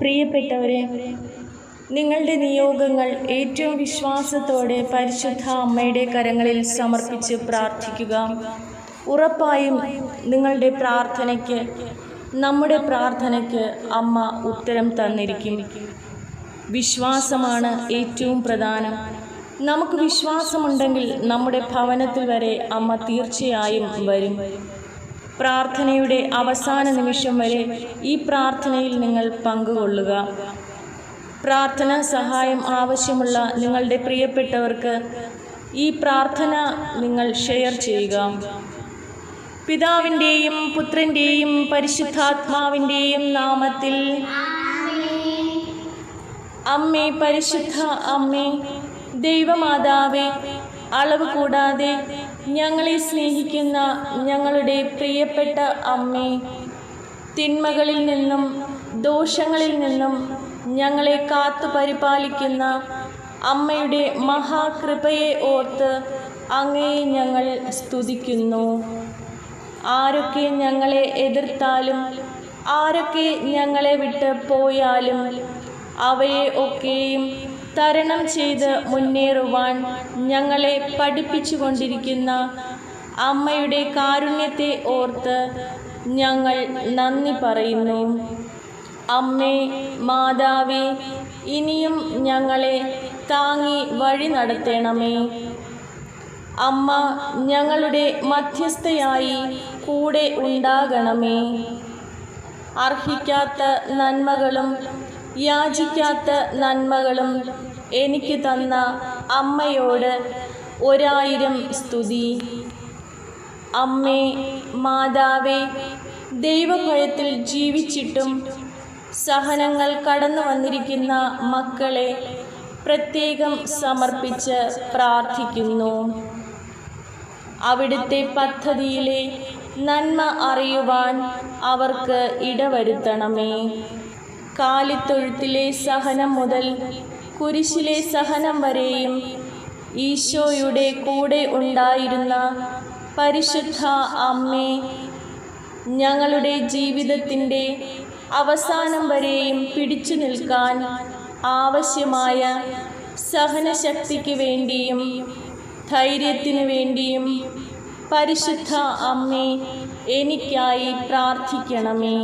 പ്രിയപ്പെട്ടവരെ നിങ്ങളുടെ നിയോഗങ്ങൾ ഏറ്റവും വിശ്വാസത്തോടെ പരിശുദ്ധ അമ്മയുടെ കരങ്ങളിൽ സമർപ്പിച്ച് പ്രാർത്ഥിക്കുക. ഉറപ്പായും നിങ്ങളുടെ പ്രാർത്ഥനയ്ക്ക് നമ്മുടെ പ്രാർത്ഥനയ്ക്ക് അമ്മ ഉത്തരം തന്നിരിക്കും. വിശ്വാസമാണ് ഏറ്റവും പ്രധാനം. നമുക്ക് വിശ്വാസമുണ്ടെങ്കിൽ നമ്മുടെ ഭവനത്തിൽ വരെ അമ്മ തീർച്ചയായും വരും. പ്രാർത്ഥനയുടെ അവസാന നിമിഷം വരെ ഈ പ്രാർത്ഥനയിൽ നിങ്ങൾ പങ്കുകൊള്ളുക. പ്രാർത്ഥന സഹായം ആവശ്യമുള്ള നിങ്ങളുടെ പ്രിയപ്പെട്ടവർക്ക് ഈ പ്രാർത്ഥന നിങ്ങൾ ഷെയർ ചെയ്യുക. പിതാവിന്റെയും പുത്രന്റെയും പരിശുദ്ധാത്മാവിന്റെയും നാമത്തിൽ അമ്മേ പരിശുദ്ധ അമ്മേ ദൈവമാതാവേ അളവ് കൂടാതെ ഞങ്ങളെ സ്നേഹിക്കുന്ന ഞങ്ങളുടെ പ്രിയപ്പെട്ട അമ്മേ തിന്മകളിൽ നിന്നും ദോഷങ്ങളിൽ നിന്നും ഞങ്ങളെ കാത്തു പരിപാലിക്കുന്ന അമ്മയുടെ മഹാകൃപയെ ഓർത്ത് അങ്ങയെ ഞങ്ങൾ സ്തുതിക്കുന്നു. ആരൊക്കെ ഞങ്ങളെ എതിർത്താലും ആരൊക്കെ ഞങ്ങളെ വിട്ട് പോയാലും അവയെ ഒക്കെയും തരണം ചെയ്ത് മുന്നേറുവാൻ ഞങ്ങളെ പഠിപ്പിച്ചുകൊണ്ടിരിക്കുന്ന അമ്മയുടെ കാരുണ്യത്തെ ഓർത്ത് ഞങ്ങൾ നന്ദി പറയുന്നു. അമ്മേ മാതാവേ ഇനിയും ഞങ്ങളെ താങ്ങി വഴി നടത്തണമേ. അമ്മ ഞങ്ങളുടെ മധ്യസ്ഥയായി കൂടെ ഉണ്ടാകണമേ. അർഹിക്കാത്ത നന്മകളും യാചിക്കാത്ത നന്മകളും എനിക്ക് തന്ന അമ്മയോട് ഒരായിരം സ്തുതി. അമ്മേ മാതാവേ ദൈവഭയത്തിൽ ജീവിച്ചിട്ടും സഹനങ്ങൾ കടന്നു വന്നിരിക്കുന്ന മക്കളെ പ്രത്യേകം സമർപ്പിച്ച് പ്രാർത്ഥിക്കുന്നു. അവിടുത്തെ പദ്ധതിയിലെ നന്മ അറിയുവാൻ അവർക്ക് ഇടവരുത്തണമേ. കാലിത്തൊഴുത്തിലെ സഹനം മുതൽ കുരിശിലെ സഹനം വരെയും ഈശോയുടെ കൂടെ ഉണ്ടായിരുന്ന പരിശുദ്ധ അമ്മേ ഞങ്ങളുടെ ജീവിതത്തിന്റെ അവസാനം വരെയും പിടിച്ചു നിൽക്കാൻ ആവശ്യമായ സഹനശക്തിക്ക് വേണ്ടിയും ധൈര്യത്തിനു വേണ്ടിയും പരിശുദ്ധ അമ്മേ എനിക്കായി പ്രാർത്ഥിക്കണമേ.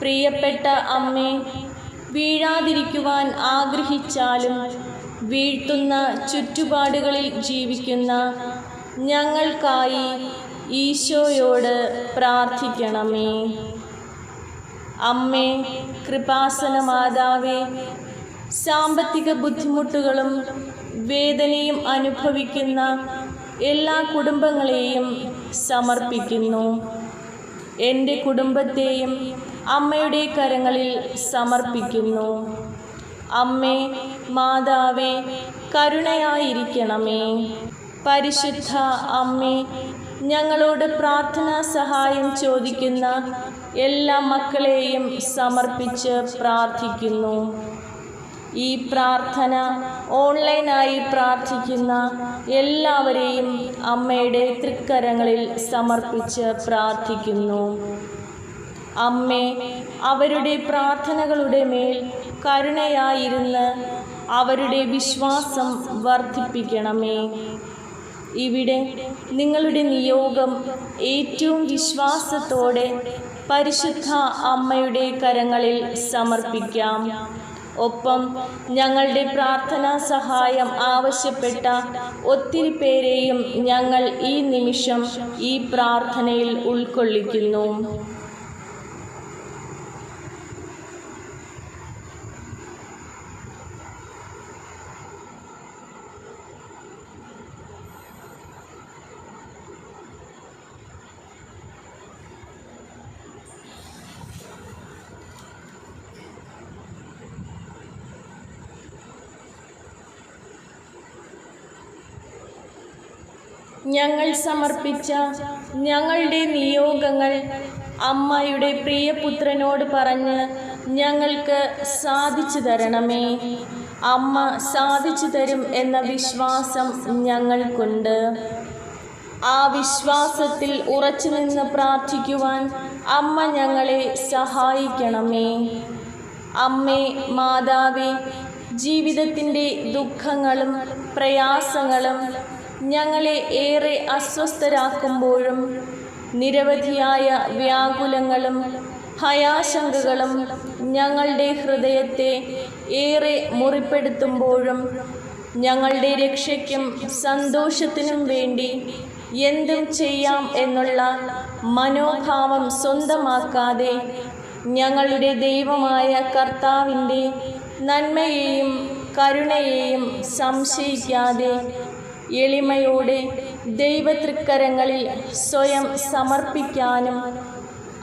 പ്രിയപ്പെട്ട അമ്മേ വീഴാതിരിക്കുവാൻ ആഗ്രഹിച്ചാലും വീഴ്ത്തുന്ന ചുറ്റുപാടുകളിൽ ജീവിക്കുന്ന ഞങ്ങൾക്കായി ഈശോയോട് പ്രാർത്ഥിക്കണമേ. അമ്മേ കൃപാസന മാതാവേ സാമ്പത്തിക ബുദ്ധിമുട്ടുകളും വേദനയും അനുഭവിക്കുന്ന എല്ലാ കുടുംബങ്ങളെയും സമർപ്പിക്കുന്നു. എന്റെ കുടുംബത്തെയും അമ്മയുടെ കരങ്ങളിൽ സമർപ്പിക്കുന്നു. അമ്മേ മാതാവേ കരുണയായിരിക്കണമേ. പരിശുദ്ധ അമ്മേ ഞങ്ങളോട് പ്രാർത്ഥനാ സഹായം ചോദിക്കുന്ന എല്ലാ മക്കളെയും സമർപ്പിച്ച് പ്രാർത്ഥിക്കുന്നു. ഈ പ്രാർത്ഥന ഓൺലൈനായി പ്രാർത്ഥിക്കുന്ന എല്ലാവരെയും അമ്മയുടെ തൃക്കരങ്ങളിൽ സമർപ്പിച്ച് പ്രാർത്ഥിക്കുന്നു. അമ്മേ അവരുടെ പ്രാർത്ഥനകളുടെ മേൽ കരുണയായിരുന്ന് അവരുടെ വിശ്വാസം വർദ്ധിപ്പിക്കണമേ. ഇവിടെ നിങ്ങളുടെ നിയോഗം ഏറ്റവും വിശ്വാസത്തോടെ പരിശുദ്ധ അമ്മയുടെ കരങ്ങളിൽ സമർപ്പിക്കാം. ഒപ്പം ഞങ്ങളുടെ പ്രാർത്ഥനാ സഹായം ആവശ്യപ്പെട്ട ഒത്തിരി പേരെയും ഞങ്ങൾ ഈ നിമിഷം ഈ പ്രാർത്ഥനയിൽ ഉൾക്കൊള്ളിക്കുന്നു. ഞങ്ങൾ സമർപ്പിച്ച ഞങ്ങളുടെ നിയോഗങ്ങൾ അമ്മയുടെ പ്രിയപുത്രനോട് പറഞ്ഞ് ഞങ്ങൾക്ക് സാധിച്ചു തരണമേ. അമ്മ സാധിച്ചു തരും എന്ന വിശ്വാസം ഞങ്ങൾക്കുണ്ട്. ആ വിശ്വാസത്തിൽ ഉറച്ചു നിന്ന് പ്രാർത്ഥിക്കുവാൻ അമ്മ ഞങ്ങളെ സഹായിക്കണമേ. അമ്മേ മാതാവേ ജീവിതത്തിന്റെ ദുഃഖങ്ങളും പ്രയാസങ്ങളും ഞങ്ങളെ ഏറെ അസ്വസ്ഥരാക്കുമ്പോഴും നിരവധിയായ വ്യാകുലങ്ങളും ഭയാശങ്കകളും ഞങ്ങളുടെ ഹൃദയത്തെ ഏറെ മുറിപ്പെടുത്തുമ്പോഴും ഞങ്ങളുടെ രക്ഷയ്ക്കും സന്തോഷത്തിനും വേണ്ടി എന്തും ചെയ്യാം എന്നുള്ള മനോഭാവം സ്വന്തമാക്കാതെ ഞങ്ങളുടെ ദൈവമായ കർത്താവിന്റെ നന്മയെയും കരുണയെയും സംശയിക്കാതെ എളിമയോടെ ദൈവതൃക്കരങ്ങളിൽ സ്വയം സമർപ്പിക്കാനും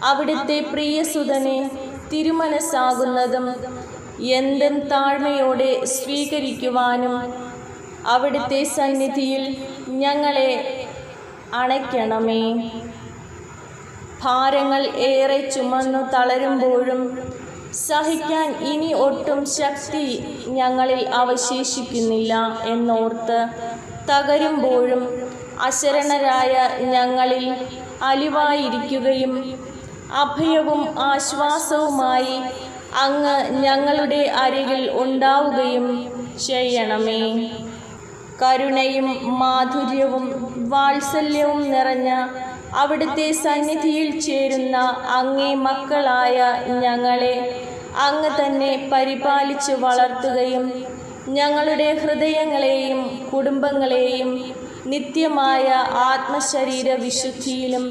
അവിടുത്തെ പ്രിയസുതനെ തിരുമനസ്സാകുന്നതും എന്തും താഴ്മയോടെ സ്വീകരിക്കുവാനും അവിടുത്തെ സന്നിധിയിൽ ഞങ്ങളെ അണയ്ക്കണമേ. ഭാരങ്ങൾ ഏറെ ചുമന്നു തളരുമ്പോഴും സഹിക്കാൻ ഇനി ഒട്ടും ശക്തി ഞങ്ങളിൽ അവശേഷിക്കുന്നില്ല എന്നോർത്ത് തകരുമ്പോഴും അശരണരായ ഞങ്ങളിൽ അലിവായിരിക്കുകയും അഭയവും ആശ്വാസവുമായി അങ്ങ് ഞങ്ങളുടെ അരികിൽ ഉണ്ടാവുകയും ചെയ്യണമേ. കരുണയും മാധുര്യവും വാത്സല്യവും നിറഞ്ഞ അവിടുത്തെ സന്നിധിയിൽ ചേരുന്ന അങ്ങേ മക്കളായ ഞങ്ങളെ അങ്ങ് തന്നെ പരിപാലിച്ച് വളർത്തുകയും ഞങ്ങളുടെ ഹൃദയങ്ങളെയും കുടുംബങ്ങളെയും നിത്യമായ ആത്മശരീര വിശുദ്ധിയിലും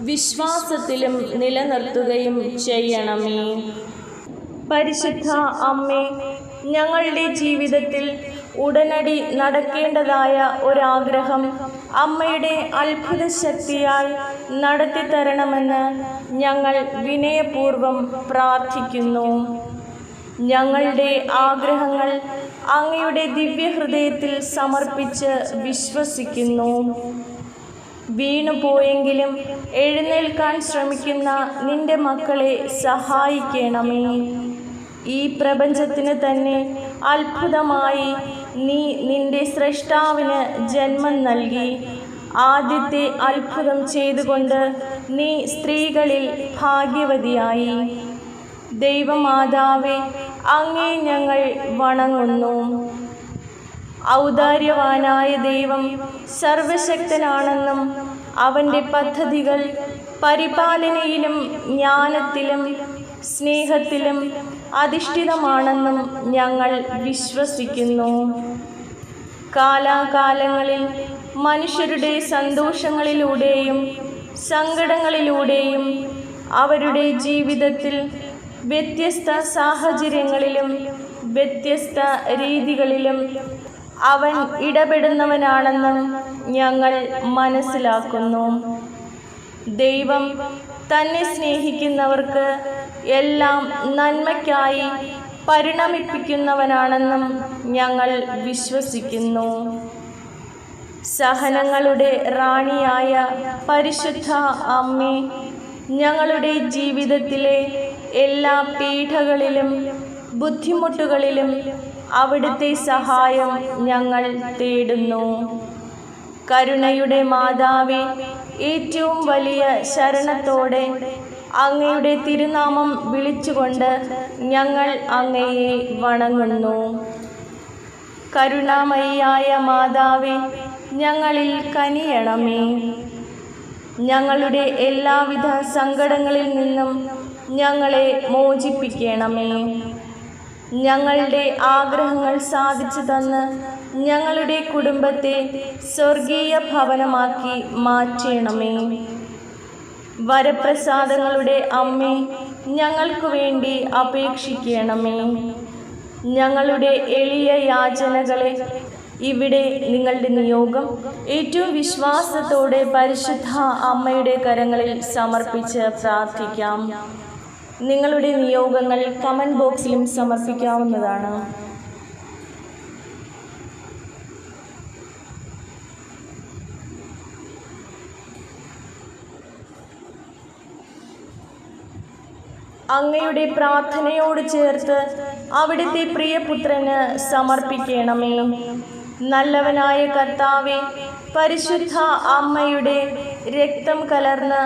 വിശ്വാസത്തിലും നിലനിർത്തുകയും ചെയ്യണമേ. പരിശുദ്ധ അമ്മേ ഞങ്ങളുടെ ജീവിതത്തിൽ ഉടനടി നടക്കേണ്ടതായ ഒരാഗ്രഹം അമ്മയുടെ അത്ഭുത ശക്തിയാൽ നടത്തിത്തരണമെന്ന് ഞങ്ങൾ വിനയപൂർവം പ്രാർത്ഥിക്കുന്നു. ഞങ്ങളുടെ ആഗ്രഹങ്ങൾ അങ്ങയുടെ ദിവ്യഹൃദയത്തിൽ സമർപ്പിച്ച് വിശ്വസിക്കുന്നു. വീണുപോയെങ്കിലും എഴുന്നേൽക്കാൻ ശ്രമിക്കുന്ന നിന്റെ മക്കളെ സഹായിക്കണമേ. ഈ പ്രപഞ്ചത്തിന് തന്നെ അത്ഭുതമായി നീ നിന്റെ സ്രഷ്ടാവിന് ജന്മം നൽകി. ആദ്യത്തെ അത്ഭുതം ചെയ്തുകൊണ്ട് നീ സ്ത്രീകളിൽ ഭാഗ്യവതിയായി. ദൈവമാതാവെ അങ്ങേ ഞങ്ങൾ വണങ്ങുന്നു. ഔദാര്യവാനായ ദൈവം സർവശക്തനാണെന്നും അവന്റെ പദ്ധതികൾ പരിപാലനയിലും ജ്ഞാനത്തിലും സ്നേഹത്തിലും അധിഷ്ഠിതമാണെന്നും ഞങ്ങൾ വിശ്വസിക്കുന്നു. കാലാകാലങ്ങളിൽ മനുഷ്യരുടെ സന്തോഷങ്ങളിലൂടെയും സങ്കടങ്ങളിലൂടെയും അവരുടെ ജീവിതത്തിൽ വ്യത്യസ്ത സാഹചര്യങ്ങളിലും വ്യത്യസ്ത രീതികളിലും അവൻ ഇടപെടുന്നവനാണെന്നും ഞങ്ങൾ മനസ്സിലാക്കുന്നു. ദൈവം തന്നെ സ്നേഹിക്കുന്നവർക്ക് എല്ലാം നന്മയ്ക്കായി പരിണമിപ്പിക്കുന്നവനാണെന്നും ഞങ്ങൾ വിശ്വസിക്കുന്നു. സഹനങ്ങളുടെ റാണിയായ പരിശുദ്ധ അമ്മേ ഞങ്ങളുടെ ജീവിതത്തിലെ എല്ലാ പീഠകളിലും ബുദ്ധിമുട്ടുകളിലും അവിടുത്തെ സഹായം ഞങ്ങൾ തേടുന്നു. കരുണയുടെ മാതാവേ ഏറ്റവും വലിയ ശരണത്തോടെ അങ്ങയുടെ തിരുനാമം വിളിച്ചുകൊണ്ട് ഞങ്ങൾ അങ്ങയെ വണങ്ങുന്നു. കരുണാമയിയായ മാതാവേ ഞങ്ങളിൽ കനിയണമേ. ഞങ്ങളുടെ എല്ലാവിധ സങ്കടങ്ങളിൽ നിന്നും ഞങ്ങളെ മോചിപ്പിക്കണമേ. ഞങ്ങളുടെ ആഗ്രഹങ്ങൾ സാധിച്ചു തന്ന് ഞങ്ങളുടെ കുടുംബത്തെ സ്വർഗീയ ഭവനമാക്കി മാറ്റണമേ. വരപ്രസാദങ്ങളുടെ അമ്മേ ഞങ്ങൾക്കു വേണ്ടി അപേക്ഷിക്കണമേ. ഞങ്ങളുടെ എളിയ യാചനകളെ ഇവിടെ നിങ്ങളുടെ നിയോഗം ഏറ്റവും വിശ്വാസത്തോടെ പരിശുദ്ധ അമ്മയുടെ കരങ്ങളിൽ സമർപ്പിച്ച് പ്രാർത്ഥിക്കാം. നിങ്ങളുടെ നിയോഗങ്ങൾ കമന്റ് ബോക്സിലും സമർപ്പിക്കാവുന്നതാണ്. അങ്ങയുടെ പ്രാർത്ഥനയോട് ചേർത്ത് അവിടുത്തെ പ്രിയപുത്രന് സമർപ്പിക്കണമേ. നല്ലവനായ കർത്താവെ പരിശുദ്ധ അമ്മയുടെ രക്തം കലർന്ന്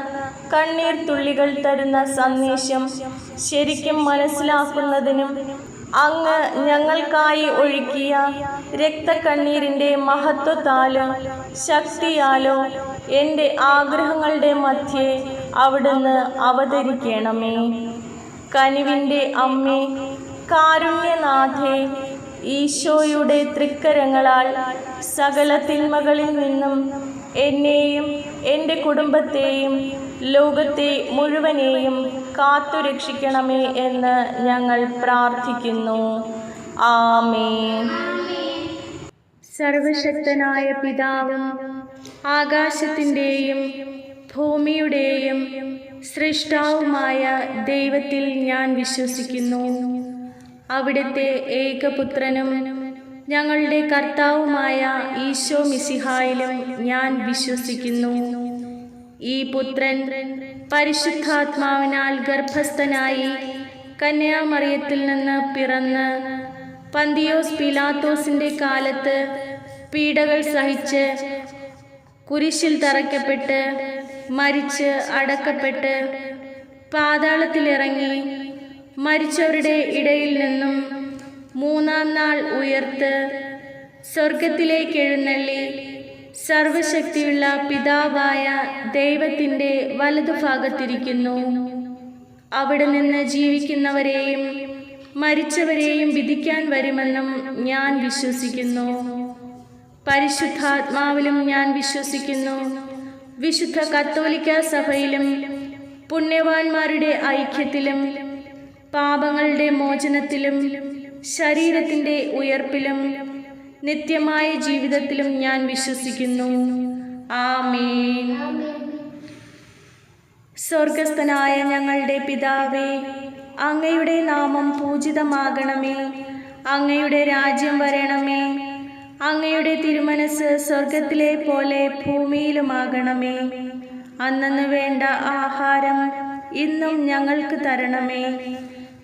കണ്ണീർ തുള്ളികൾ തരുന്ന സന്ദേശം ശരിക്കും മനസ്സിലാക്കുന്നതിനും അങ്ങ് ഞങ്ങൾക്കായി ഒഴുക്കിയ രക്തക്കണ്ണീരിന്റെ മഹത്വത്താലോ ശക്തിയാലോ എന്റെ ആഗ്രഹങ്ങളുടെ മധ്യേ അവിടുന്ന് അവതരിക്കണമേ. കനിവിന്റെ അമ്മേ കാരുണ്യനാഥേ ഈശോയുടെ തൃക്കരങ്ങളാൽ സകല തിന്മകളിൽ നിന്നും എന്നെയും എന്റെ കുടുംബത്തെയും ലോകത്തെ മുഴുവനെയും കാത്തുരക്ഷിക്കണമേ എന്ന് ഞങ്ങൾ പ്രാർത്ഥിക്കുന്നു. ആമേ സർവശക്തനായ പിതാവും ആകാശത്തിന്റെയും ഭൂമിയുടെയും സൃഷ്ടാവുമായ ദൈവത്തിൽ ഞാൻ വിശ്വസിക്കുന്നു. അവിടുത്തെ ഏകപുത്രനും ഞങ്ങളുടെ കർത്താവുമായ ഈശോ മിസിഹായിലും ഞാൻ വിശ്വസിക്കുന്നു. ഈ പുത്രൻ പരിശുദ്ധാത്മാവിനാൽ ഗർഭസ്ഥനായി കന്യാമറിയത്തിൽ നിന്ന് പിറന്ന് പന്തിയോസ് പിലാത്തോസിന്റെ കാലത്ത് പീഡകൾ സഹിച്ച് കുരിശിൽ തറയ്ക്കപ്പെട്ട് മരിച്ച് അടക്കപ്പെട്ട് പാതാളത്തിലിറങ്ങി മരിച്ചവരുടെ ഇടയിൽ നിന്നും മൂന്നാം നാൾ ഉയർത്ത് സ്വർഗത്തിലേക്ക് എഴുന്നള്ളി സർവശക്തിയുള്ള പിതാവായ ദൈവത്തിന്റെ വലതുഭാഗത്തിരിക്കുന്നു. അവിടെ നിന്ന് ജീവിക്കുന്നവരെയും മരിച്ചവരെയും വിധിക്കാൻ വരുമെന്നും ഞാൻ വിശ്വസിക്കുന്നു. പരിശുദ്ധാത്മാവിലും ഞാൻ വിശ്വസിക്കുന്നു. വിശുദ്ധ കത്തോലിക്ക സഭയിലും പുണ്യവാന്മാരുടെ ഐക്യത്തിലും പാപങ്ങളുടെ മോചനത്തിലും ശരീരത്തിന്റെ ഉയർപ്പിലും നിത്യമായ ജീവിതത്തിലും ഞാൻ വിശ്വസിക്കുന്നു. ആമേൻ. സ്വർഗസ്ഥനായ ഞങ്ങളുടെ പിതാവേ അങ്ങയുടെ നാമം പൂജിതമാകണമേ. അങ്ങയുടെ രാജ്യം വരണമേ. അങ്ങയുടെ തിരുമനസ് സ്വർഗത്തിലെ പോലെ ഭൂമിയിലുമാകണമേ. അന്നു വേണ്ട ആഹാരം ഇന്നും ഞങ്ങൾക്ക് തരണമേ.